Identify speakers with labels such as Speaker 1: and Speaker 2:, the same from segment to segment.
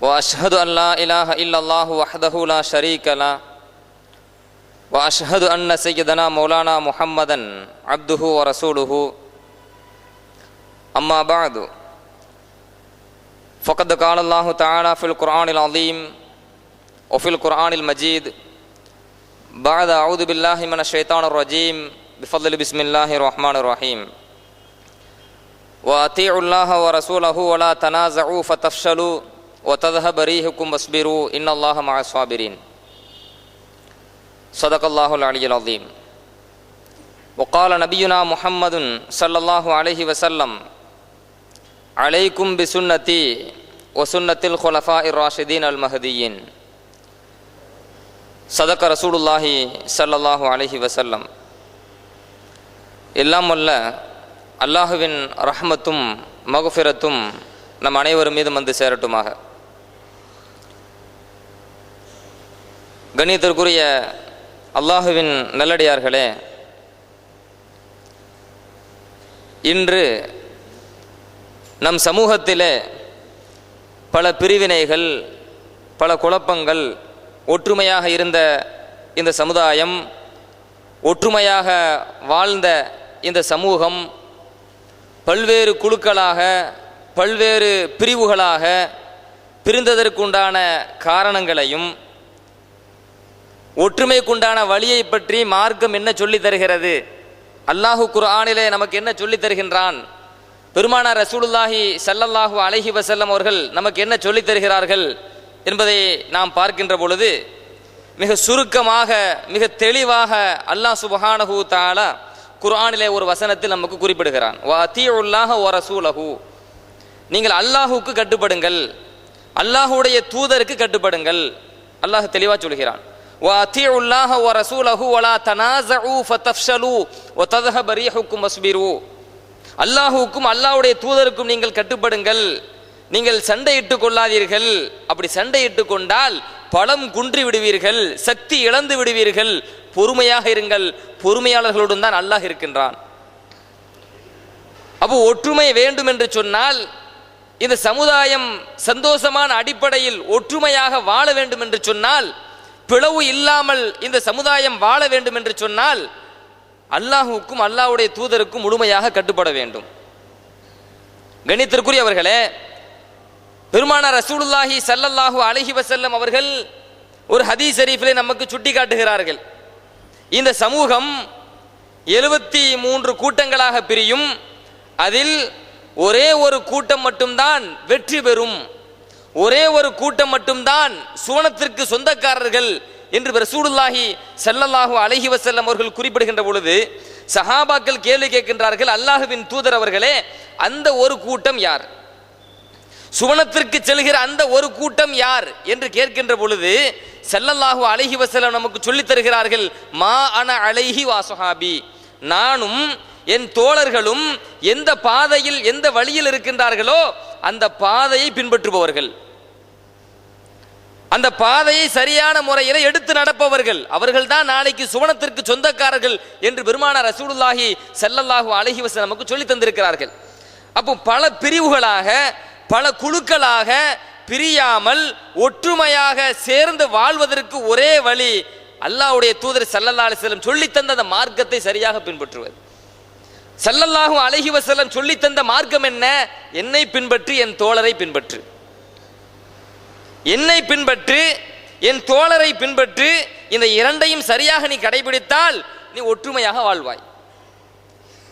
Speaker 1: وأشهد أن لا إله إلا الله وحده لا شريك له. وأشهد أن سيدنا مولانا محمدا عبده ورسوله. أما بعد فقد قال الله تعالى في القرآن العظيم وفي القرآن المجيد بعد أعوذ بالله من الشيطان الرجيم. بفضل بسم الله الرحمن الرحيم. وأطيعوا الله ورسوله ولا تنازعوا فتفشلوا وتذهب ريحكم واصبروا ان الله مع الصابرين صدق الله العلي العظيم وقال نبينا محمد صلى الله عليه وسلم عليكم بسنتي وسنة الخلفاء الراشدين المهديين صدق رسول الله صلى الله عليه وسلم எல்லாம் வல்ல அல்லாஹுவின் ரஹ்மத்தும் மகுஃபிரத்தும் நம் அனைவரும் மீதும் வந்து சேரட்டுமாக கணிதற்குரிய அல்லாஹுவின் நல்லடியார்களே இன்று நம் சமூகத்திலே பல பிரிவினைகள் பல குழப்பங்கள் ஒற்றுமையாக இருந்த இந்த சமுதாயம் ஒற்றுமையாக வாழ்ந்த இந்த சமூகம் பல்வேறு குழுக்களாக பல்வேறு பிரிவுகளாக பிரிந்ததற்குண்டான காரணங்களையும் ஒற்றுமைக்குண்டான வழியை பற்றி மார்க்கம் என்ன சொல்லி தருகிறது? அல்லாஹு குர்ஆனிலே நமக்கு என்ன சொல்லி தருகின்றான்? பெருமானார் ரசூலுல்லாஹி சல்லல்லாஹு அலஹி வசல்லம் அவர்கள் நமக்கு என்ன சொல்லி தருகிறார்கள் என்பதை நாம் பார்க்கின்ற பொழுது மிக சுருக்கமாக மிக தெளிவாக அல்லாஹ் சுபஹானஹு தாலா குர்ஆனிலே ஒரு வசனத்தில் நமக்கு குறிப்பிடுகிறான். வா தீஉல்லாஹ ஓ ரசூலஹு. நீங்கள் அல்லாஹுக்கு கட்டுப்படுங்கள் அல்லாஹுடைய தூதருக்கு கட்டுப்படுங்கள் அல்லாஹ் தெளிவாக சொல்கிறான். وَأَطِيعُوا اللَّهَ وَرَسُولَهُ وَلَا تَنَازَعُوا فَتَفْشَلُوا وَتَذْهَبَ رِيحُكُمْ وَاصْبِرُوا அல்லாஹுக்கும் அல்லாஹ்வுடைய தூதருக்கும் நீங்கள் கட்டுப்படுங்கள் நீங்கள் சண்டையிட்டுக் கொள்ளாதீர்கள் அப்படி சண்டையிட்டுக் கொண்டால் பலம் குன்றி விடுவீர்கள் சக்தி இழந்து விடுவீர்கள் பொறுமையாக இருங்கள் பொறுமையாளர்களுடன் தான் அல்லாஹ் இருக்கின்றான் அப்போ ஒற்றுமை வேண்டும் என்று சொன்னால் இந்த சமுதாயம் சந்தோஷமான அடிப்படையில் ஒற்றுமையாக வாழ வேண்டும் என்று சொன்னால் பிளவு இல்லாமல் இந்த சமுதாயம் வாழ வேண்டும் என்று சொன்னால் அல்லாஹுக்கும் அல்லாஹ்வுடைய தூதருக்கும் முழுமையாக கட்டுப்பட வேண்டும். கணித்திற்குரியவர்களே பெருமானார் ரசூலுல்லாஹி சல்லல்லாஹு அலஹி வசல்லம் அவர்கள் ஒரு ஹதீஸ் ஷரீஃபிலே நமக்கு சுட்டி காட்டுகிறார்கள் இந்த சமூகம் எழுபத்தி மூன்று கூட்டங்களாக பிரியும். அதில் ஒரே ஒரு கூட்டம் மட்டும்தான் வெற்றி பெறும். ஒரே ஒரு கூட்டம் மட்டும்தான் சுவனத்திற்கு சொந்தக்காரர்கள் என்று ரசூலுல்லாஹி செல்லல்லாஹு அலைஹி வசல்லம் அவர்கள் குறிப்பிடுகின்ற பொழுது சஹாபாக்கள் கேள்வி கேட்கின்றார்கள் அல்லாஹுவின் தூதர் அவர்களே அந்த ஒரு கூட்டம் யார்? சுவனத்திற்கு செல்கிற அந்த ஒரு கூட்டம் யார்? என்று கேட்கின்ற பொழுது செல்லல்லாஹு அலைஹி வசல்லம் நமக்கு சொல்லித் தருகிறார்கள் மா அன அலைஹி வாசுஹாபி நானும் என் தோழர்களும் எந்த பாதையில் எந்த வழியில் இருக்கின்றார்களோ அந்த பாதையை பின்பற்றுபவர்கள். அந்த பாதையை சரியான முறையில் எடுத்து நடப்பவர்கள் அவர்கள் தான் நாளைக்கு சுவனத்திற்கு சொந்தக்காரர்கள் என்று பெருமானார் ரசூலுல்லாஹி செல்லல்லாஹு அலைஹி நமக்கு சொல்லி தந்திருக்கிறார்கள். அப்போ பல பிரிவுகளாக பல குழுக்களாக பிரியாமல் ஒற்றுமையாக சேர்ந்து வாழ்வதற்கு ஒரே வழி அல்லாவுடைய தூதர் ஸல்லல்லாஹு அலைஹி சொல்லித்தந்த அந்த மார்க்கத்தை சரியாக பின்பற்றுவது. ஸல்லல்லாஹு அலைஹி வஸல்லம் சொல்லி தந்த மார்க்கம் என்ன? என்னை பின்பற்றி என் தோழரை பின்பற்று. என்னை பின்பற்று என் தோழரை பின்பற்று இந்த இரண்டையும் சரியாக நீ கடைபிடித்தால் நீ ஒற்றுமையாக வாழ்வாய்.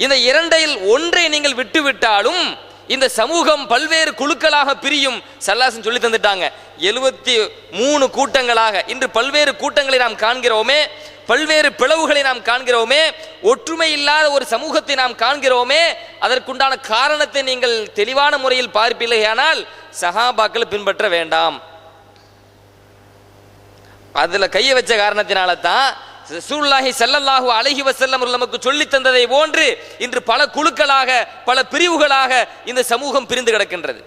Speaker 1: இந்த இரண்டையில் ஒன்றை நீங்கள் விட்டுவிட்டாலும் இந்த சமூகம் பல்வேறு குழுக்களாக பிரியும் சல்லாசன் சொல்லி தந்துட்டாங்க. எழுபத்தி மூணு கூட்டங்களாக இன்று பல்வேறு கூட்டங்களை நாம் காண்கிறோமே பல்வேறு பிளவுகளை நாம் காண்கிறோமே ஒற்றுமை இல்லாத ஒரு சமூகத்தை நாம் காண்கிறோமே அதற்குண்டான காரணத்தை நீங்கள் தெளிவான முறையில் பார்ப்பில்லையானால் சஹாபாக்களை பின்பற்ற வேண்டாம். அதில் கையை வச்ச காரணத்தினால தான் ரசூலுல்லாஹி செல்லல்லாஹு அழகி வசல்லம் நமக்கு சொல்லி தந்ததை போன்று இன்று பல குழுக்களாக பல பிரிவுகளாக இந்த சமூகம் பிரிந்து கிடக்கின்றது.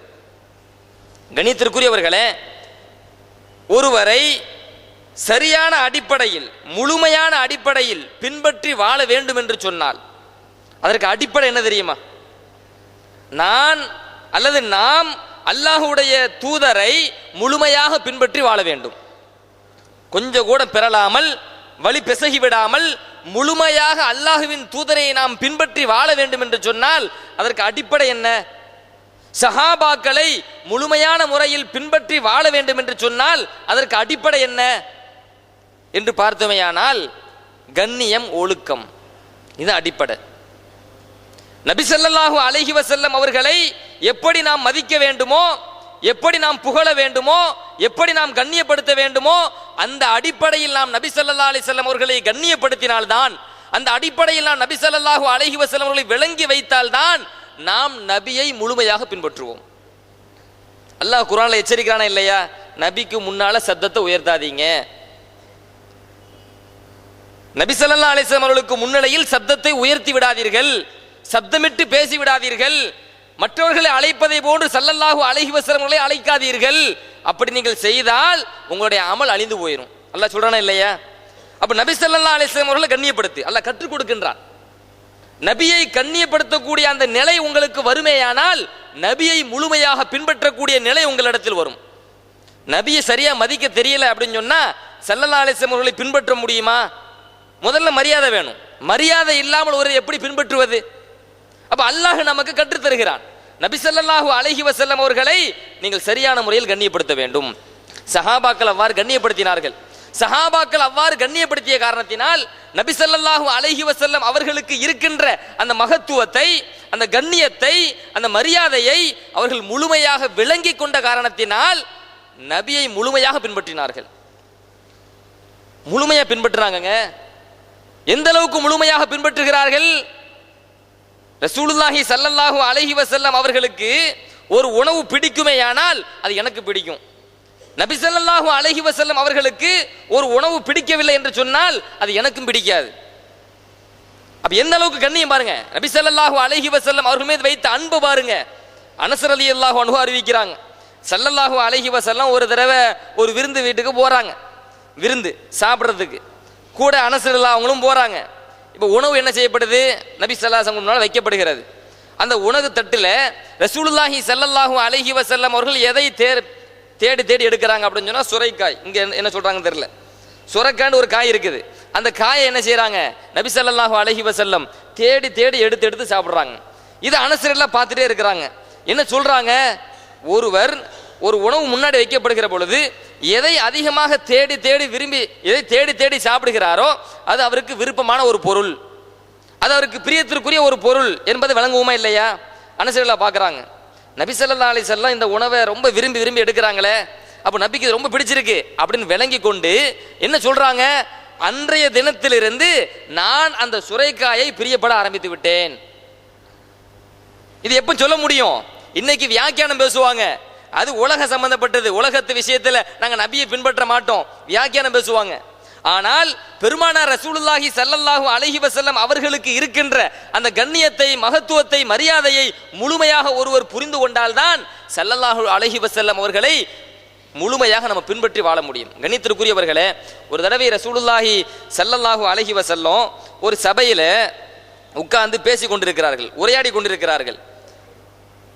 Speaker 1: கணித்திற்குரியவர்களே ஒருவரை சரியான அடிப்படையில் முழுமையான அடிப்படையில் பின்பற்றி வாழ வேண்டும் என்று சொன்னால் அதற்கு அடிப்படை என்ன தெரியுமா? நான் அல்லது நாம் அல்லாஹுடைய தூதரை முழுமையாக பின்பற்றி வாழ வேண்டும். கொஞ்சம் கூட பெறலாமல் வழி பெசகி விடாமல் முழுமையாக அல்லாஹுவின் தூதரை நாம் பின்பற்றி வாழ வேண்டும் என்று சொன்னால் அதற்கு அடிப்படை என்ன? சஹாபாக்களை முழுமையான முறையில் பின்பற்றி வாழ வேண்டும் என்று சொன்னால் அதற்கு அடிப்படை என்ன? என்று பார்த்தோமேயானால் கண்ணியம் ஒழுக்கம். இது அடிப்படை. நபி ஸல்லல்லாஹு அலைஹி வஸல்லம் அவர்களை எப்படி நாம் மதிக்க வேண்டுமோ எப்படி நாம் புகழ வேண்டுமோ எப்படி நாம் கண்ணியப்படுத்த வேண்டுமோ அந்த அடிப்படையில் நாம் நபி ஸல்லல்லாஹு அலைஹி அவர்களை கண்ணியப்படுத்தினால்தான் அந்த அடிப்படையில் நாம் நபி ஸல்லல்லாஹு அலைஹி வசல்லம் அவர்களை விளங்கி வைத்தால்தான் நாம் நபியை முழுமையாக பின்பற்றுவோம். அல்லாஹ் குரான்ல எச்சரிக்கிறானா இல்லையா? நபிக்கு முன்னால சத்தத்தை உயர்த்தாதீங்க. நபி ஸல்லல்லாஹு அலிஸ்லாம் அவர்களுக்கு முன்னிலையில் சப்தத்தை உயர்த்தி விடாதீர்கள். சப்தமிட்டு பேசி விடாதீர்கள். மற்றவர்களை அழைப்பதை போன்று சல்லல்லாஹு அழகி வசரங்களை அழைக்காதீர்கள். அப்படி நீங்கள் செய்தால் உங்களுடைய அமல் அழிந்து போயிடும் அல்லா சொல்றானா இல்லையா? அப்ப நபி சல்லா அலிஸ்லாம் அவர்களை கண்ணியப்படுத்து. அல்ல கற்றுக் கொடுக்கின்றான். நபியை கண்ணியப்படுத்தக்கூடிய அந்த நிலை உங்களுக்கு வருமேயானால் நபியை முழுமையாக பின்பற்றக்கூடிய நிலை உங்களிடத்தில் வரும். நபியை சரியா மதிக்க தெரியல அப்படின்னு சொன்னா சல்லல்லா அலிஸ்லாம் அவர்களை பின்பற்ற முடியுமா? முதல்ல மரியாதை வேணும். மரியாதை இல்லாமல் ஒரு எப்படி பின்பற்றுவது? அப்ப அல்லாஹ் நமக்கு கற்று தருகிறான் நபி அழகி அலைஹி அவர்களை நீங்கள் சரியான முறையில் கண்ணியப்படுத்த வேண்டும். சஹாபாக்கள் அவ்வாறு கண்ணியப்படுத்தினார்கள். சஹாபாக்கள் அவ்வாறு கண்ணியப்படுத்திய காரணத்தினால் நபிசல்லாஹு ஸல்லல்லாஹு வசல்லம் அவர்களுக்கு இருக்கின்ற அந்த மகத்துவத்தை அந்த கண்ணியத்தை அந்த மரியாதையை அவர்கள் முழுமையாக விளங்கி கொண்ட காரணத்தினால் நபியை முழுமையாக பின்பற்றினார்கள். முழுமையா பின்பற்றுறாங்க எந்த அளவுக்கு முழுமையாக பின்பற்றுகிறார்கள்? ரசூலுல்லாஹி சல்லல்லாஹு அலைஹி செல்லம் அவர்களுக்கு ஒரு உணவு பிடிக்குமேயானால் அது எனக்கு பிடிக்கும். நபி ஸல்லல்லாஹு அலைஹி அவர்களுக்கு ஒரு உணவு பிடிக்கவில்லை என்று சொன்னால் அது எனக்கும் பிடிக்காது. அப்ப எந்த அளவுக்கு கண்ணியம் பாருங்க. நபி ஸல்லல்லாஹு அலைஹி வஸல்லம் அவர்கள் மீது வைத்த அன்பு பாருங்க. அனசர் அலி அல்லாஹு அனுபவம் அறிவிக்கிறாங்க. சல்லல்லாஹு அலைஹி செல்லம் ஒரு தடவை ஒரு விருந்து வீட்டுக்கு போறாங்க. விருந்து சாப்பிட்றதுக்கு. கூட அனசரில்லா அவங்களும் போறாங்க. இப்போ உணவு என்ன செய்யப்படுது? நபி ஸல்லல்லாஹு முன்னால் வைக்கப்படுகிறது. அந்த உணவு தட்டில் ரசூலுல்லாஹி ஸல்லல்லாஹு அலைஹி வசல்லம் அவர்கள் எதை தேர் தேடி தேடி எடுக்கிறாங்க அப்படின்னு சொன்னால் சுரைக்காய். இங்கே என்ன- சொல்கிறாங்கன்னு தெரில தெரியல. சுரைக்காய்னு ஒரு காய் இருக்குது. அந்த காயை என்ன செய்கிறாங்க நபி ஸல்லல்லாஹு அலைஹி வசல்லம் தேடி தேடி எடுத்து எடுத்து சாப்பிட்றாங்க. இதை அனுசரிலாம் பார்த்துட்டே இருக்கிறாங்க. என்ன சொல்கிறாங்க ஒருவர் ஒரு உணவு முன்னாடி வைக்கப்படுகிற பொழுது எதை அதிகமாக தேடி தேடி விரும்பி எதை தேடி தேடி சாப்பிடுகிறாரோ அது அவருக்கு விருப்பமான ஒரு பொருள். அது அவருக்கு பிரியத்திற்குரிய ஒரு பொருள் என்பதை விளங்குவோமா இல்லையா? அனசரில்லா பார்க்குறாங்க. நபி ஸல்லல்லாஹு அலைஹி இந்த உணவை ரொம்ப விரும்பி விரும்பி எடுக்கிறாங்களே அப்போ நபிக்கு ரொம்ப பிடிச்சிருக்கு அப்படின்னு விளங்கி கொண்டு என்ன சொல்கிறாங்க அன்றைய தினத்திலிருந்து நான் அந்த சுரைக்காயை பிரியப்பட ஆரம்பித்து விட்டேன். இது எப்போ சொல்ல முடியும்? இன்னைக்கு வியாக்கியானம் பேசுவாங்க. அது உலக சம்பந்தப்பட்டது. உலகத்து விஷயத்துல நாங்க நபியை பின்பற்ற மாட்டோம். வியாக்கியானம் பேசுவாங்க. ஆனால் பெருமானார் ரசூலுல்லாஹி சல்லல்லாஹு அலஹி வசல்லம் அவர்களுக்கு இருக்கின்ற அந்த கண்ணியத்தை மகத்துவத்தை மரியாதையை முழுமையாக ஒருவர் புரிந்து கொண்டால்தான் சல்லல்லாஹு அலஹி வசல்லம் அவர்களை முழுமையாக நம்ம பின்பற்றி வாழ முடியும். கணித்திற்குரியவர்களே ஒரு தடவை ரசூலுல்லாஹி சல்லல்லாஹு அலஹி வசல்லம் ஒரு சபையில உட்கார்ந்து பேசி கொண்டிருக்கிறார்கள் உரையாடி கொண்டிருக்கிறார்கள்.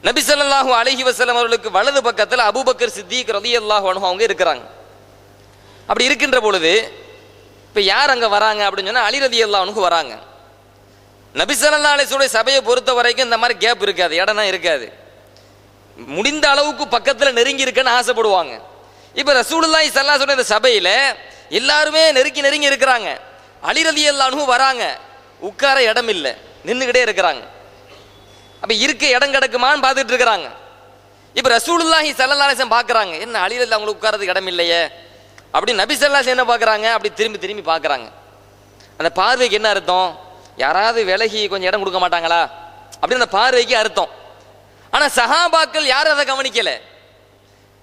Speaker 1: நபி ஸல்லல்லாஹு அலைஹி வஸல்லம் அவர்களுக்கு வலது பக்கத்தில் அபூபக்கர் சித்திக் ரதி அல்லாஹ் அவங்க இருக்கிறாங்க. அப்படி இருக்கின்ற பொழுது இப்போ யார் அங்கே வராங்க அப்படின்னு சொன்னால் அலி ரதி அன்ஹு வராங்க. நபி ஸல்லல்லாஹு அலைஹி சபையை பொறுத்த வரைக்கும் இந்த மாதிரி கேப் இருக்காது இடம்னா இருக்காது. முடிந்த அளவுக்கு பக்கத்தில் நெருங்கி இருக்கன்னு ஆசைப்படுவாங்க. இப்போ ரசூலுல்லாஹி ஸல்லல்லாஹு அலைஹி இந்த சபையில் எல்லாருமே நெருக்கி நெருங்கி இருக்கிறாங்க. அலி ரலியல்லாஹு வராங்க. உட்கார இடம் இல்லை நின்றுக்கிட்டே இருக்கிறாங்க. அப்ப இருக்க இடம் கிடக்குமான்னு பார்த்துட்டு இருக்கிறாங்க. இப்ப ரசூலுல்லாஹி சல்லாசன் அலைஹி என்ன அலியில் அவங்களுக்கு உட்காரதுக்கு இடம் இல்லையே? அப்படி நபி ஸல்லல்லாஹு என்ன பார்க்குறாங்க? அப்படி திரும்பி திரும்பி பார்க்குறாங்க. அந்த பார்வைக்கு என்ன அர்த்தம்? யாராவது விலகி கொஞ்சம் இடம் கொடுக்க மாட்டாங்களா? அப்படி அந்த பார்வைக்கு அர்த்தம். ஆனா சஹாபாக்கள் யாரும் அதை கவனிக்கல.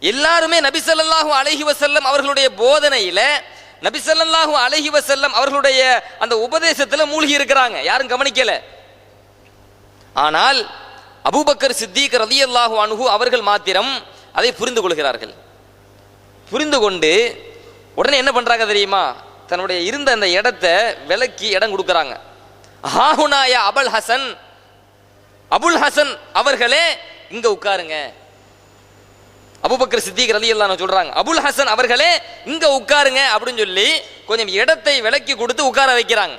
Speaker 1: எல்லாருமே நபி ஸல்லல்லாஹு அலைஹி அவர்களுடைய போதனையில நபி ஸல்லல்லாஹு அலைஹி அவர்களுடைய அந்த உபதேசத்துல மூழ்கி இருக்கிறாங்க. யாரும் கவனிக்கல. ஆனால் அபூபக்கர் சித்திக் ரலியல்லாஹு அன்ஹு அவர்கள் மாத்திரம் அதை புரிந்து கொள்கிறார்கள். புரிந்து கொண்டு உடனே என்ன பண்ணுறாங்க தெரியுமா? தன்னுடைய இருந்த அந்த இடத்தை விலக்கி இடம் கொடுக்குறாங்க. ஹாஹுனாயா அபுல் ஹசன் அபுல் ஹசன் அவர்களே இங்க உட்காருங்க. அபூபக்கர் சித்திக் ரலியல்லாஹு சொல்றாங்க அபுல் ஹசன் அவர்களே இங்க உட்காருங்க அப்படின்னு சொல்லி கொஞ்சம் இடத்தை விலக்கி கொடுத்து உட்கார வைக்கிறாங்க.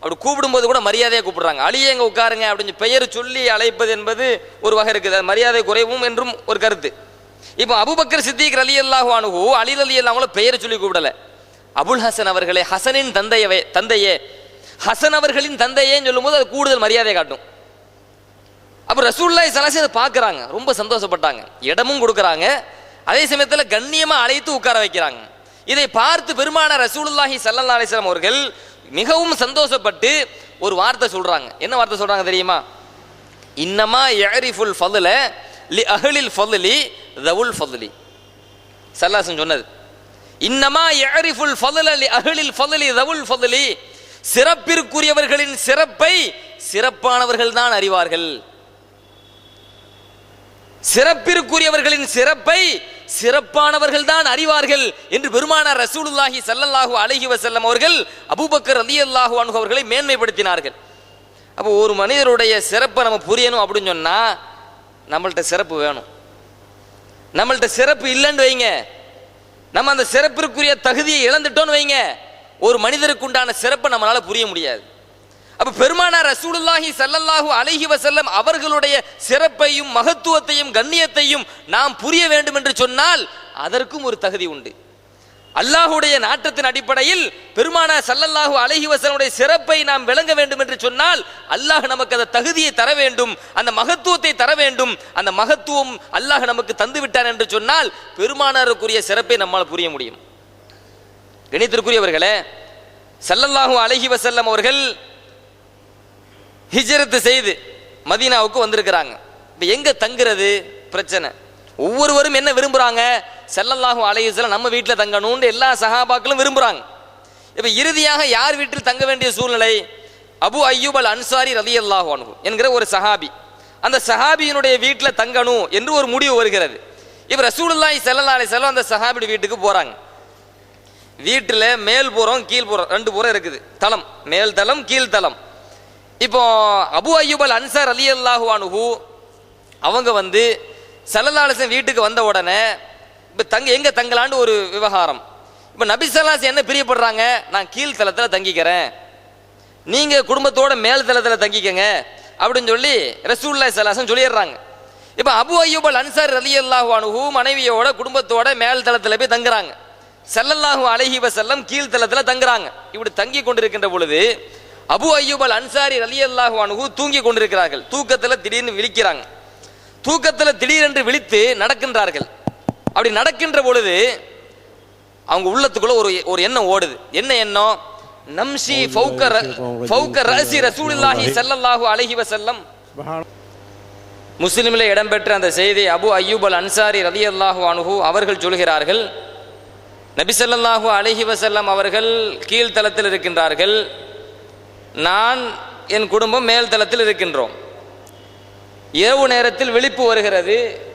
Speaker 1: அப்படி கூப்பிடும்போது கூட மரியாதையை கூப்பிடுறாங்க. அழியே எங்கே உட்காருங்க அப்படின்னு பெயர் சொல்லி அழைப்பது என்பது ஒரு வகை இருக்குது. அது மரியாதை குறைவும் என்றும் ஒரு கருத்து. இப்போ அபுபக்கர் சித்திக் அலி அல்லாஹு அணுகு அலி அலி அல்லாங்கள பெயரை சொல்லி கூப்பிடல. அபுல் ஹசன் அவர்களே ஹசனின் தந்தையவே தந்தையே. ஹசன் அவர்களின் தந்தையேன்னு சொல்லும்போது அது கூடுதல் மரியாதை காட்டும். அப்போ ரசூல்லாய் சலாசி அதை பார்க்குறாங்க. ரொம்ப சந்தோஷப்பட்டாங்க. இடமும் கொடுக்கறாங்க. அதே சமயத்துல கண்ணியமா அழைத்து உட்கார வைக்கிறாங்க. இதை பார்த்து பெருமான ரசூலுல்லாஹி ஸல்லல்லாஹு அலிஸ்லாம் அவர்கள் மிகவும் சந்தோஷப்பட்டு ஒரு வார்த்தை சொல்கிறாங்க என்ன வார்த்தை சொல்கிறாங்க தெரியுமா? இன்னமா எரிஃபுல் ஃபதுல லி அஹ்லில் ஃபதுலி தவுல் ஃபதுலி. சல்லாசன் சொன்னது. இன்னமா எரிஃபுல் ஃபதுல லி அஹ்லில் ஃபதுலி தவுல் ஃபதுலி. சிறப்பிற்குரியவர்களின் சிறப்பை சிறப்பானவர்கள் தான் அறிவார்கள். சிறப்பிற்குரியவர்களின் சிறப்பை சிறப்பானவர்கள் தான் அறிவார்கள் என்று பெருமானார் ரசூலுல்லாஹி சல்லல்லாஹு அலஹி வசல்லம் அவர்கள் அபுபக்கர் அலி அல்லாஹு அன்ஹு அவர்களை மேன்மைப்படுத்தினார்கள். அப்போ ஒரு மனிதருடைய சிறப்பை நம்ம புரியணும் அப்படின்னு சொன்னால் நம்மள்ட்ட சிறப்பு வேணும். நம்மள்ட்ட சிறப்பு இல்லைன்னு வைங்க. நம்ம அந்த சிறப்பிற்குரிய தகுதியை இழந்துட்டோம்னு வைங்க. ஒரு மனிதருக்கு உண்டான சிறப்பை நம்மளால புரிய முடியாது. அப்ப பெருமானார் ரசூலுல்லாஹி சல்லல்லாஹு அலஹி வசல்லம் அவர்களுடைய சிறப்பையும் மகத்துவத்தையும் கண்ணியத்தையும் நாம் புரிய வேண்டும் என்று சொன்னால் அதற்கும் ஒரு தகுதி உண்டு. அல்லாஹுடைய நாட்டத்தின் அடிப்படையில் பெருமானார் சல்லல்லாஹு அலஹி வஸல்லமுடைய சிறப்பை நாம் விளங்க வேண்டும் என்று சொன்னால் அல்லாஹ் நமக்கு அந்த தகுதியை தர வேண்டும் அந்த மகத்துவத்தை தர வேண்டும் அந்த மகத்துவம் அல்லாஹ் நமக்கு தந்துவிட்டார் என்று சொன்னால் பெருமானாருக்குரிய சிறப்பை நம்மால் புரிய முடியும். கணித்திற்குரியவர்களே சல்லல்லாஹு அலஹி வசல்லம் அவர்கள் ஹிஜரத்து செய்து மதீனாவுக்கு வந்திருக்கிறாங்க. இப்போ எங்கே தங்குறது? பிரச்சனை. ஒவ்வொருவரும் என்ன விரும்புகிறாங்க ஸல்லல்லாஹு அலைஹி நம்ம வீட்டில் தங்கணும்னு எல்லா சஹாபாக்களும் விரும்புகிறாங்க இப்போ இறுதியாக யார் வீட்டில் தங்க வேண்டிய சூழ்நிலை? அபு ஐயூப் அல் அன்சாரி ரலியல்லாஹு அன்ஹு என்கிற ஒரு சஹாபி. அந்த சஹாபியினுடைய வீட்டில் தங்கணும் என்று ஒரு முடிவு வருகிறது. இப்போ ரசூலுல்லாஹி செல்லல்லா அலை செல்லம் அந்த சஹாபி வீட்டுக்கு போகிறாங்க வீட்டில் மேல் புறம் கீழ் புறம் ரெண்டு புறம் இருக்குது. தளம். மேல் தளம் கீழ் தளம். இப்போ அபு அய்யூபல் அன்சார் அலி அல்லாஹு அவங்க வந்து சல்லல்லாஹு வீட்டுக்கு வந்த உடனே இப்போ தங்க எங்கே தங்கலான்னு ஒரு விவகாரம். இப்போ நபி என்ன பிரியப்படுறாங்க? நான் கீழ் தளத்தில் தங்கிக்கிறேன். நீங்கள் குடும்பத்தோட மேல் தளத்தில் தங்கிக்கங்க அப்படின்னு சொல்லி ரசூல்லா சலாசன் சொல்லிடுறாங்க. இப்போ அபு அய்யூபல் அன்சார் அலி அல்லாஹு மனைவியோட குடும்பத்தோட மேல் தளத்தில் போய் தங்குறாங்க. செல்லல்லாஹு அலஹி வசல்லம் கீழ் தளத்தில் தங்குறாங்க. இப்படி தங்கி கொண்டிருக்கின்ற பொழுது அபு அய்யூப் அல் அன்சாரி ரலியல்லாஹு அன்ஹு தூங்கி கொண்டிருக்கிறார்கள். தூக்கத்தில் திடீர்னு விழிக்கிறாங்க. தூக்கத்தில் திடீரென்று விழித்து நடக்கின்றார்கள். அப்படி நடக்கின்ற பொழுது அவங்க உள்ளத்துக்குள்ள ஒரு ஒரு எண்ணம் ஓடுது. என்ன எண்ணம்? நம்ஷி ஃபௌக ர- ஃபௌக ரசி ரசூலுல்லாஹி ஸல்லல்லாஹு அலைஹி வஸல்லம். முஸ்லிமில் இடம்பெற்ற அந்த செய்தி அபு அய்யூப் அல் அன்சாரி ரலியல்லாஹு அன்ஹு அவர்கள் சொல்கிறார்கள் நபி ஸல்லல்லாஹு அலைஹி வஸல்லம் அவர்கள் கீழ்த்தளத்தில் இருக்கின்றார்கள். நான் என் குடும்பம் மேல்தளத்தில் இருக்கின்றோம். இரவு நேரத்தில் விழிப்பு வருகிறது.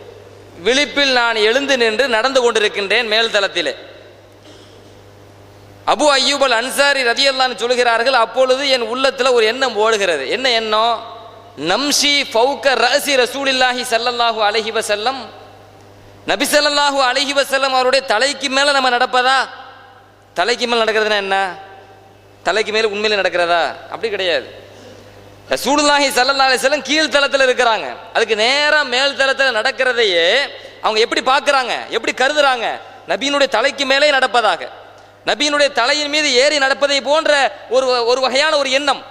Speaker 1: விழிப்பில் நான் எழுந்து நின்று நடந்து கொண்டிருக்கின்றேன் மேல்தளத்திலே அபு ஐயூபல் அன்சாரி ரதியல்லான்னு சொல்கிறார்கள் அப்பொழுது என் உள்ளத்தில் ஒரு எண்ணம் ஓடுகிறது. என்ன எண்ணம்? நம்ஷி ஃபவுக்க ரசி ரசூலில்லாஹி செல்லல்லாஹு அழகிவ செல்லம் நபி ஸல்லல்லாஹு அலைஹி அவருடைய தலைக்கு மேலே நம்ம நடப்பதா? தலைக்கு மேலே நடக்கிறதுனா என்ன? தலைக்கு மேலே உண்மையில் நடக்கிறதா? அப்படி கிடையாது. ரசூலுல்லாஹி ஸல்லல்லாஹு அலைஹி கீழ் தளத்தில் இருக்கிறாங்க. அதுக்கு நேராக மேல் தளத்தில் நடக்கிறதையே அவங்க எப்படி பார்க்குறாங்க? எப்படி கருதுறாங்க? நபியினுடைய தலைக்கு மேலே நடப்பதாக. நபியினுடைய தலையின் மீது ஏறி நடப்பதை போன்ற ஒரு ஒரு வகையான ஒரு எண்ணம்.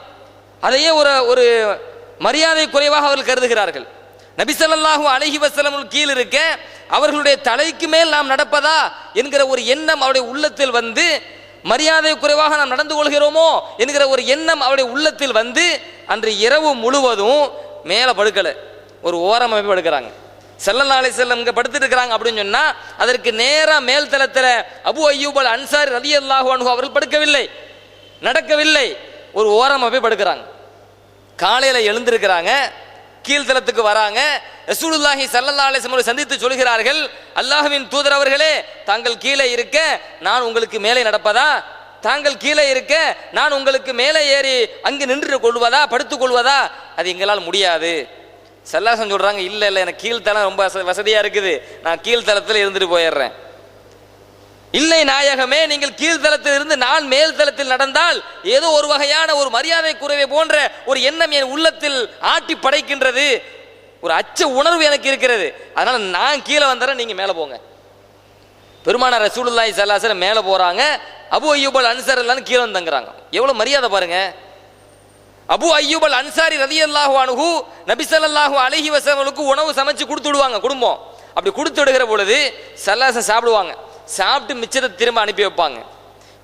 Speaker 1: அதையே ஒரு ஒரு மரியாதை குறைவாக அவர்கள் கருதுகிறார்கள். நபிசல்லாஹு அலஹி வசலம் கீழ் இருக்க அவர்களுடைய தலைக்கு மேல் நாம் நடப்பதா என்கிற ஒரு எண்ணம் அவருடைய உள்ளத்தில் வந்து மரியாதை குறைவாக நாம் நடந்து கொள்கிறோமோ என்கிற ஒரு எண்ணம் அவருடைய உள்ளத்தில் வந்து அன்று இரவு முழுவதும் மேலே படுக்கலை. ஒரு ஓரம் போய் படுக்கிறாங்க. செல்லல்லா அலை செல்லம் இங்கே படுத்துட்டு இருக்கிறாங்க அப்படின்னு சொன்னால் அதற்கு நேராக மேல் தளத்தில் அபு அய்யூபல் அன்சாரி ரதி அல்லாஹு அனுகு அவர்கள் படுக்கவில்லை. நடக்கவில்லை. ஒரு ஓரமாக போய் படுக்கிறாங்க. காலையில் எழுந்திருக்கிறாங்க. கீழ்த்தலத்துக்கு வராங்க. ரசூலுல்லாஹி சல்லல்லா அலைஹி சந்தித்து சொல்கிறார்கள் அல்லாஹ்வின் தூதர் அவர்களே தாங்கள் கீழே இருக்க நான் உங்களுக்கு மேலே நடப்பதா? தாங்கள் கீழே இருக்க நான் உங்களுக்கு மேலே ஏறி அங்கு நின்று கொள்வதா? படுத்துக் கொள்வதா? அது எங்களால் முடியாது. சல்லாசன் சொல்கிறாங்க இல்லை இல்லை எனக்கு கீழ்த்தலம் ரொம்ப வசதியாக இருக்குது. நான் கீழ்த்தலத்தில் இருந்துட்டு போயிடுறேன். இல்லை நாயகமே நீங்கள் கீழ்த்தலத்தில் இருந்து நான் மேல் தளத்தில் நடந்தால் ஏதோ ஒரு வகையான ஒரு மரியாதை குறைவை போன்ற ஒரு எண்ணம் என் உள்ளத்தில் ஆட்டி படைக்கின்றது. ஒரு அச்ச உணர்வு எனக்கு இருக்கிறது. அதனால நான் கீழே வந்துடுறேன் நீங்க மேலே போங்க. பெருமான ரசூலுல்லாய் சல்லாசர் மேலே போறாங்க. அபு ஐயூபல் அன்சார் எல்லாம் கீழே வந்துங்கிறாங்க. எவ்வளவு மரியாதை பாருங்க. அபு ஐயூபல் அன்சாரி ரதி அல்லாஹு அணுகு நபிசல்லாஹு அலைஹி வசவங்களுக்கு உணவு சமைச்சு கொடுத்து விடுவாங்க குடும்பம். அப்படி கொடுத்து விடுகிற பொழுது சல்லாசன் சாப்பிடுவாங்க. சாப்பிட்டு மிச்சத்தை திரும்ப அனுப்பி வைப்பாங்க.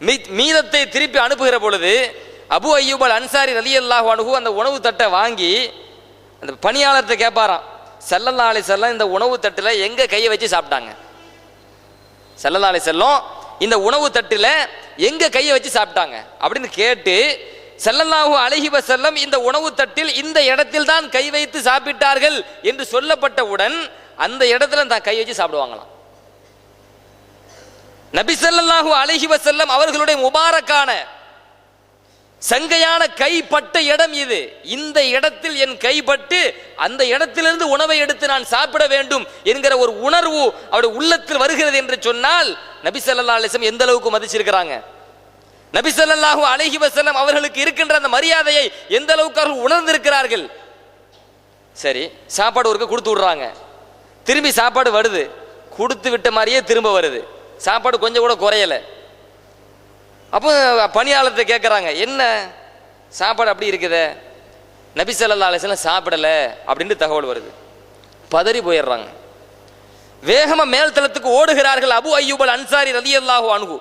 Speaker 1: மீ- மீதத்தை திருப்பி அனுப்புகிற பொழுது அபு அய்யூபல் அன்சாரி ரலியல்லாஹு அணுகு அந்த உணவு தட்டை வாங்கி அந்த பணியாளர்கிட்ட கேட்பாராம் செல்லல்லா அலி செல்லம் இந்த உணவு தட்டில் எங்கே கையை வச்சு சாப்பிட்டாங்க? செல்லல்லா அலி செல்லம் இந்த உணவு தட்டில் எங்கே கையை வச்சு சாப்பிட்டாங்க? அப்படின்னு கேட்டு செல்லல்லாஹு அலைஹி செல்லம் இந்த உணவு தட்டில் இந்த இடத்தில் தான் கை வைத்து சாப்பிட்டார்கள் என்று சொல்லப்பட்டவுடன் அந்த இடத்துல தான் கை வச்சு சாப்பிடுவாங்களாம். நபிசல்லாஹூ ஸல்லல்லாஹு செல்லம் அவர்களுடைய முபாரக்கான சங்கையான கைப்பட்ட இடம் இது. இந்த இடத்தில் என் கைப்பட்டு அந்த இடத்திலிருந்து உணவை எடுத்து நான் சாப்பிட வேண்டும் என்கிற ஒரு உணர்வு அவருடைய உள்ளத்தில் வருகிறது என்று சொன்னால் நபிசல்லா அலிசம் எந்த அளவுக்கு மதிச்சிருக்கிறாங்க? நபிசல்லாஹூ ஸல்லல்லாஹு செல்லம் அவர்களுக்கு இருக்கின்ற அந்த மரியாதையை எந்த அளவுக்கு அவர்கள் உணர்ந்திருக்கிறார்கள்? சரி சாப்பாடு ஒருக்க கொடுத்து விடுறாங்க. திரும்பி சாப்பாடு வருது. கொடுத்து விட்ட மாதிரியே திரும்ப வருது. சாப்பாடு கொஞ்சம் கூட குறையலை. அப்போ பணியாளர்கிட்ட கேட்குறாங்க என்ன? சாப்பாடு அப்படி இருக்குதே? நபி ஸல்லல்லாஹு அலைஹி சாப்பிடல. அப்படின்ட்டு தகவல் வருது. பதறி போயிடுறாங்க. வேகமாக மேல்தளத்துக்கு ஓடுகிறார்கள் அபு ஐயூபல் அன்சாரி ரலியல்லாஹு அணுகு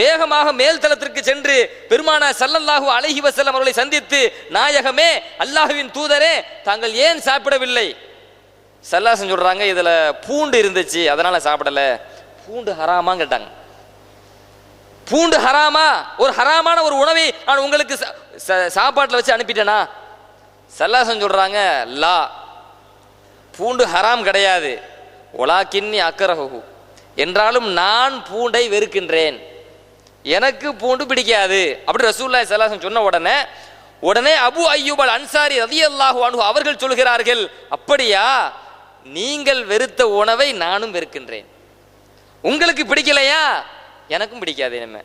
Speaker 1: வேகமாக மேல்தளத்திற்கு சென்று பெருமானா ஸல்லல்லாஹு அலைஹி வசல்லம் அவர்களை சந்தித்து நாயகமே அல்லாஹுவின் தூதரே தாங்கள் ஏன் சாப்பிடவில்லை? சல்லாசன் சொல்றாங்க இதுல பூண்டு இருந்துச்சு அதனால சாப்பிடலை. பூண்டு ஹராமா கேட்டாங்க பூண்டு ஹராமா ஒரு ஹராமான ஒரு உணவை நான் உங்களுக்கு சாப்பாட்டில் வச்சு அனுப்பிட்டேனா? சல்லாசம் சொல்றாங்க லா. பூண்டு ஹராம் கிடையாது. ஒலாக்கின்னி அக்கரகு என்றாலும் நான் பூண்டை வெறுக்கின்றேன். எனக்கு பூண்டு பிடிக்காது. அப்படி ரசூல்லா சல்லாசம் சொன்ன உடனே உடனே அபு ஐயூபல் அன்சாரி ரதியல்லாஹு அனு அவர்கள் சொல்கிறார்கள் அப்படியா? நீங்கள் வெறுத்த உணவை நானும் வெறுக்கின்றேன். உங்களுக்கு பிடிக்கலையா? எனக்கும் பிடிக்காது இனிமே.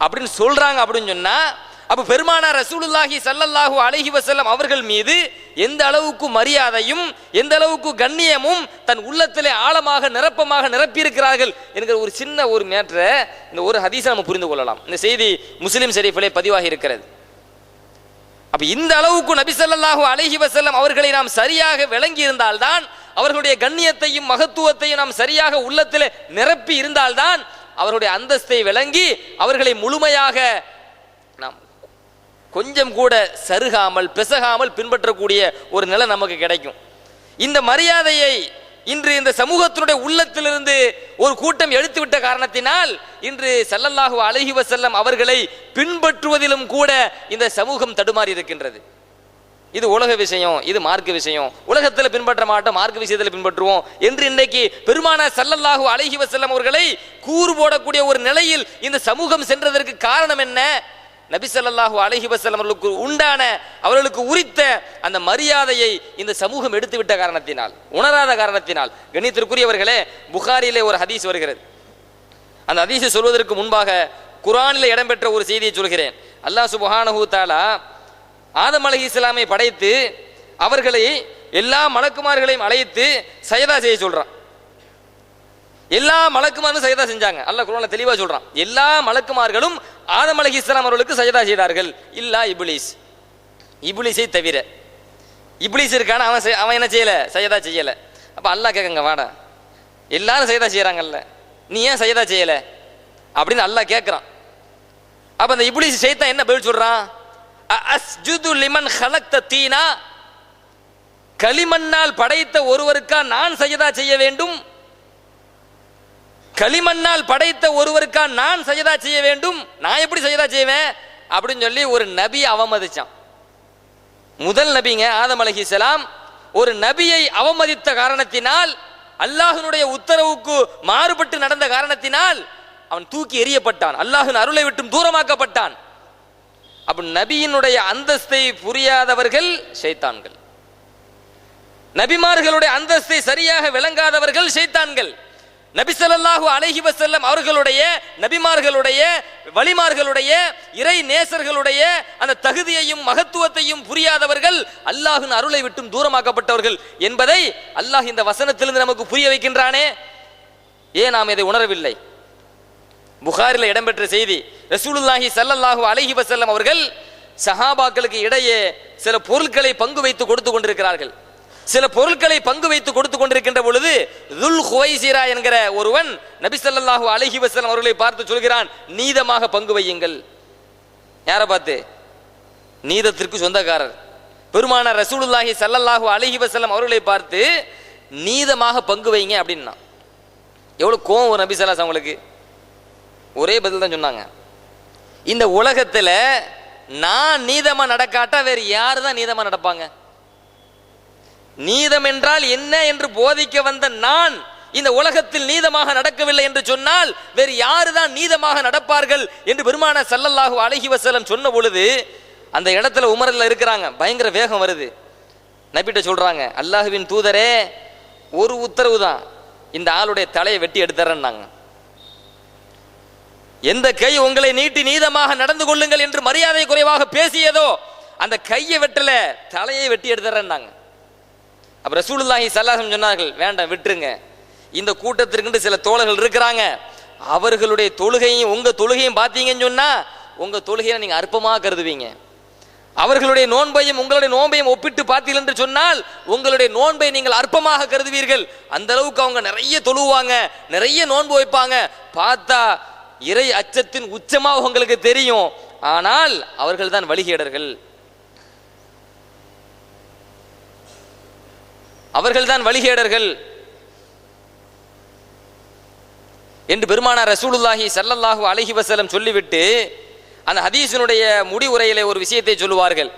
Speaker 1: அப்படின்னு சொல்றாங்க அப்படின்னு சொன்னா அப்ப பெருமானார் ரசூலுல்லாஹி சல்லல்லாஹு அலஹி வசல்லம் அவர்கள் மீது எந்த அளவுக்கு மரியாதையும் எந்த அளவுக்கு கண்ணியமும் தன் உள்ளத்திலே ஆழமாக நிரப்பமாக நிரப்பியிருக்கிறார்கள் என்கிற ஒரு சின்ன ஒரு மேற்ற இந்த ஒரு ஹதீஸை நம்ம புரிந்து கொள்ளலாம். இந்த செய்தி முஸ்லிம் ஷெரீஃபிலே பதிவாகி இருக்கிறது. அப்ப இந்த அளவுக்கு நபி அலஹி வசல்லம் அவர்களை நாம் சரியாக விளங்கி இருந்தால்தான் அவர்களுடைய கண்ணியத்தையும் மகத்துவத்தையும் நாம் சரியாக உள்ளத்தில் நிரப்பி இருந்தால்தான் அவருடைய அந்தஸ்தை விளங்கி அவர்களை முழுமையாக நாம் கொஞ்சம் கூட சருகாமல் பிசகாமல் பின்பற்றக்கூடிய ஒரு நிலை நமக்கு கிடைக்கும். இந்த மரியாதையை இன்று இந்த சமூகத்தினுடைய உள்ளத்திலிருந்து ஒரு கூட்டம் எடுத்துவிட்ட காரணத்தினால் இன்று ஸல்லல்லாஹு அழகி வசல்லம் அவர்களை பின்பற்றுவதிலும் கூட இந்த சமூகம் தடுமாறி இருக்கின்றது. இது உலக விஷயம் இது மார்க்க விஷயம். உலகத்தில் பின்பற்ற மாட்டோம் மார்க்க விஷயத்தில் பின்பற்றுவோம் என்று இன்றைக்கு பெருமான சல்லல்லாஹு அழகி வசல்லம் அவர்களை கூறு போடக்கூடிய ஒரு நிலையில் இந்த சமூகம் சென்றதற்கு காரணம் என்ன? நபிசல்லாஹு அலஹி அலைஹி அவர்களுக்கு உண்டான அவர்களுக்கு உரித்த அந்த மரியாதையை இந்த சமூகம் எடுத்துவிட்ட காரணத்தினால் உணராத காரணத்தினால். கணித்திற்குரியவர்களே புகாரிலே ஒரு ஹதீஸ் வருகிறது. அந்த ஹதீஸை சொல்வதற்கு முன்பாக குரானில் இடம்பெற்ற ஒரு செய்தியை சொல்கிறேன். அல்லாஹ் சுபஹானஹூ தாலா ஆதம் அலஹி இஸ்லாமை படைத்து அவர்களை எல்லா மலக்குமார்களையும் அழைத்து சயதா செய்ய சொல்கிறான் எல்லா மலக்குமாரும் சஜதா செஞ்சாங்க. அல்ல குர்ஆன்ல தெளிவா சொல்றான். எல்லா மலக்குமார்களும் ஆதம் அலைஹிஸ்ஸலாம் அவர்களுக்கு சஜதா செய்தார்கள். இல்லா இப்லீஸ். இப்லீஸை தவிர. இப்ளீஸ் இருக்கான? அவன் அவன் என்ன செய்யல? சையதா செய்யல. அப்ப அல்லாஹ் கேட்குங்க வாடா. எல்லாரும் சையதா செய்யறாங்கல்ல நீ ஏன் சையதா செய்யல? அப்படின்னு அல்லாஹ் கேட்குறான் அப்ப அந்த இப்ளீஸ் செய்தான் என்ன பதில் சொல்றான்? "அ- அஸ்ஜுது லிமன் ஹலக்த தீனா. களிமண்ணால் படைத்த ஒருவருக்கா நான் சஜதா செய்ய வேண்டும்? களிமண்ணால் படைத்த ஒருவருக்கா நான் சஜதா செய்ய வேண்டும்? நான் எப்படி சஜதா செய்வேன்? அப்படின்னு சொல்லி ஒரு நபி அவமதிச்சான். முதல் நபிங்க ஆதம் சலாம் ஒரு நபியை அவமதித்த காரணத்தினால் அல்லாஹனுடைய உத்தரவுக்கு மாறுபட்டு நடந்த காரணத்தினால் அவன் தூக்கி எறியப்பட்டான். அல்லாஹின் அருளை விட்டும் தூரமாக்கப்பட்டான். அப்ப நபியினுடைய அந்தஸ்தை புரியாதவர்கள் சைத்தான்கள் நபிமார்களுடைய அந்தஸ்தை சரியாக விளங்காதவர்கள் சைத்தான்கள் நபிசல்லாஹு அலஹி வசல்லம் அவர்களுடைய நபிமார்களுடைய வழிமார்களுடைய இறை நேசர்களுடைய அந்த தகுதியையும் மகத்துவத்தையும் புரியாதவர்கள் அல்லாஹின் அருளை விட்டும் தூரமாக்கப்பட்டவர்கள் என்பதை அல்லாஹ் இந்த வசனத்திலிருந்து நமக்கு புரிய வைக்கின்றானே. ஏன் நாம் இதை உணரவில்லை? புகாரில் இடம்பெற்ற செய்தி ரசூலுல்லாஹி சல்லல்லாஹு அலஹி வசல்லம் அவர்கள் சஹாபாக்களுக்கு இடையே சில பொருட்களை பங்கு வைத்து கொடுத்து கொண்டிருக்கிறார்கள். சில பொருட்களை பங்கு வைத்து கொடுத்து கொண்டிருக்கின்ற பொழுது துல் ஹுவைசிரா என்கிற ஒருவன் நபி அலஹி வசலம் அவர்களை பார்த்து சொல்கிறான் நீதமாக பங்கு வையுங்கள். யாரை பார்த்து? நீதத்திற்கு சொந்தக்காரர். பெருமான ரசூலுல்லாஹி சல்லல்லாஹு அலஹி வசலம் அவர்களை பார்த்து நீதமாக பங்கு வைங்க அப்படின்னா. எவ்வளவு கோவம் ஒரு நபி ஸல்லல்லாஹு அவங்களுக்கு. ஒரே பதில் தான் சொன்னாங்க. இந்த உலகத்துல நான் நீதமா நடக்காட்டா வேறு யாரு தான் நீதமா நடப்பாங்க? நீதம் என்றால் என்ன என்று போதிக்க வந்த நான் இந்த உலகத்தில் நீதமாக நடக்கவில்லை என்று சொன்னால் வேறு யாரு தான் நீதமாக நடப்பார்கள் என்று பெருமான சல்லல்லாஹு அழகி வசலம் சொன்ன பொழுது அந்த இடத்துல உமரில் இருக்கிறாங்க. பயங்கர வேகம் வருது. நபிட்ட சொல்றாங்க அல்லாஹுவின் தூதரே ஒரு உத்தரவு தான். இந்த ஆளுடைய தலையை வெட்டி எடுத்துறேன்னாங்க. எந்த கை உங்களை நீட்டி நீதமாக நடந்து கொள்ளுங்கள் என்று மரியாதை குறைவாக பேசியதோ அந்த கையை வெட்டல தலையை வெட்டி எடுத்துறேன்னாங்க. அப்ப ரசூலுல்லாஹி சல்லாஹம் சொன்னார்கள் வேண்டாம் விட்டுருங்க. இந்த கூட்டத்திற்கு சில தோழர்கள் இருக்கிறாங்க. அவர்களுடைய தொழுகையும் உங்க தொழுகையும் பார்த்தீங்கன்னு சொன்னா உங்க தொழுகையை நீங்க அற்பமாக கருதுவீங்க. அவர்களுடைய நோன்பையும் உங்களுடைய நோன்பையும் ஒப்பிட்டு பார்த்தீர்கள் என்று சொன்னால் உங்களுடைய நோன்பை நீங்கள் அற்பமாக கருதுவீர்கள். அந்த அளவுக்கு அவங்க நிறைய தொழுவாங்க நிறைய நோன்பு வைப்பாங்க. பார்த்தா இறை அச்சத்தின் உச்சமாக உங்களுக்கு தெரியும். ஆனால் அவர்கள் தான் வழிகேடர்கள். அவர்கள்தான் வழிகேடர்கள் என்று பெருமானார் ரசூலுல்லாஹி சல்லல்லாஹு அலஹி வசலம் சொல்லிவிட்டு அந்த ஹதீஸினுடைய முடிவுரையிலே ஒரு விஷயத்தை சொல்லுவார்கள்.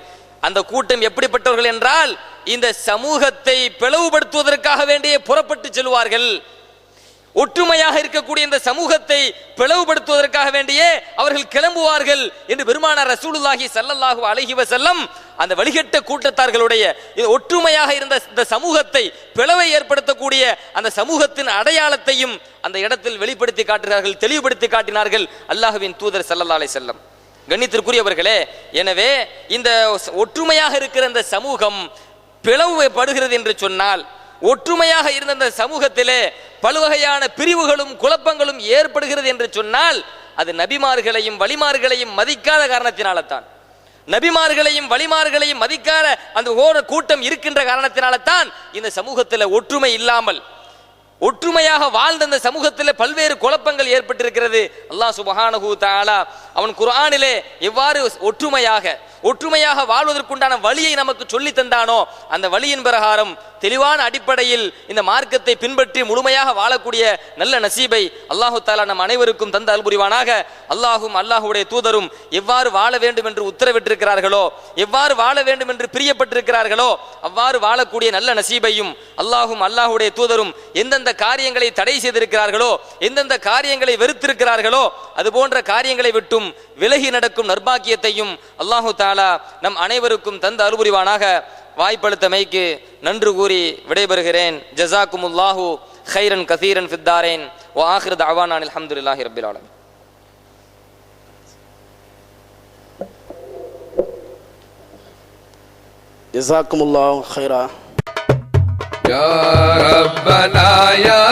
Speaker 1: அந்த கூட்டம் எப்படிப்பட்டவர்கள் என்றால் இந்த சமூகத்தை பிளவுபடுத்துவதற்காக வேண்டிய புறப்பட்டு செல்வார்கள். ஒற்றுமையாக இருக்கக்கூடிய இந்த சமூகத்தை பிளவுபடுத்துவதற்காக வேண்டியே அவர்கள் கிளம்புவார்கள் என்று பெருமானார் ரசூலுல்லாஹி சல்லல்லாஹு அலைஹி செல்லம் அந்த வழிகட்ட கூட்டத்தார்களுடைய இது ஒற்றுமையாக இருந்த இந்த சமூகத்தை பிளவை ஏற்படுத்தக்கூடிய அந்த சமூகத்தின் அடையாளத்தையும் அந்த இடத்தில் வெளிப்படுத்தி காட்டுகிறார்கள் தெளிவுபடுத்தி காட்டினார்கள் அல்லாஹ்வின் தூதர் சல்லல்லாலை செல்லம் கண்ணித்திற்குரியவர்களே கண்ணியத்திற்குரியவர்களே எனவே இந்த ஒற்றுமையாக இருக்கிற இந்த சமூகம் பிளவுபடுகிறது என்று சொன்னால் ஒற்றுமையாக இருந்த அந்த சமூகத்திலே பல்வகையான பிரிவுகளும் குழப்பங்களும் ஏற்படுகிறது என்று சொன்னால் அது நபிமார்களையும் வழிமார்களையும் மதிக்காத காரணத்தினால தான் நபிமார்களையும் வழிமார்களையும் மதிக்காத அந்த ஓர கூட்டம் இருக்கின்ற காரணத்தினால தான் இந்த சமூகத்தில் ஒற்றுமை இல்லாமல் ஒற்றுமையாக வாழ்ந்த அந்த சமூகத்தில் பல்வேறு குழப்பங்கள் ஏற்பட்டிருக்கிறது. அல்லாஹ் சுபஹானஹு தாலா அவன் குரானிலே எவ்வாறு ஒற்றுமையாக ஒற்றுமையாக வாழ்வதற்குண்டான வழியை நமக்கு சொல்லி தந்தானோ அந்த வழியின் பிரகாரம் தெளிவான அடிப்படையில் இந்த மார்க்கத்தை பின்பற்றி முழுமையாக வாழக்கூடிய நல்ல நசீபை அல்லாஹு தாலா நம் அனைவருக்கும் தந்த அல்புரிவானாக அல்லாஹும் அல்லாஹுடைய தூதரும் எவ்வாறு வாழ வேண்டும் என்று உத்தரவிட்டிருக்கிறார்களோ எவ்வாறு வாழ வேண்டும் என்று பிரியப்பட்டிருக்கிறார்களோ அவ்வாறு வாழக்கூடிய நல்ல நசீபையும் அல்லாஹும் அல்லாஹுடைய தூதரும் எந்தெந்த காரியங்களை தடை செய்திருக்கிறார்களோ எந்தெந்த காரியங்களை வெறுத்திருக்கிறார்களோ அது போன்ற காரியங்களை விட்டும் விலகி நடக்கும் நர்பாக்கியத்தையும் அல்லாஹு தாலா நம் அனைவருக்கும் தந்த அருபுரிவானாக வாய்ப்பளித்தமைக்கு நன்று கூறி விடைபெறுகிறேன் ஜசாக்குமுல்லாஹு خيرا كثيرا في الدارين واخر دعوانا أن الحمد لله رب العالمين
Speaker 2: جزاكم الله خيرا
Speaker 3: يا ربنا يا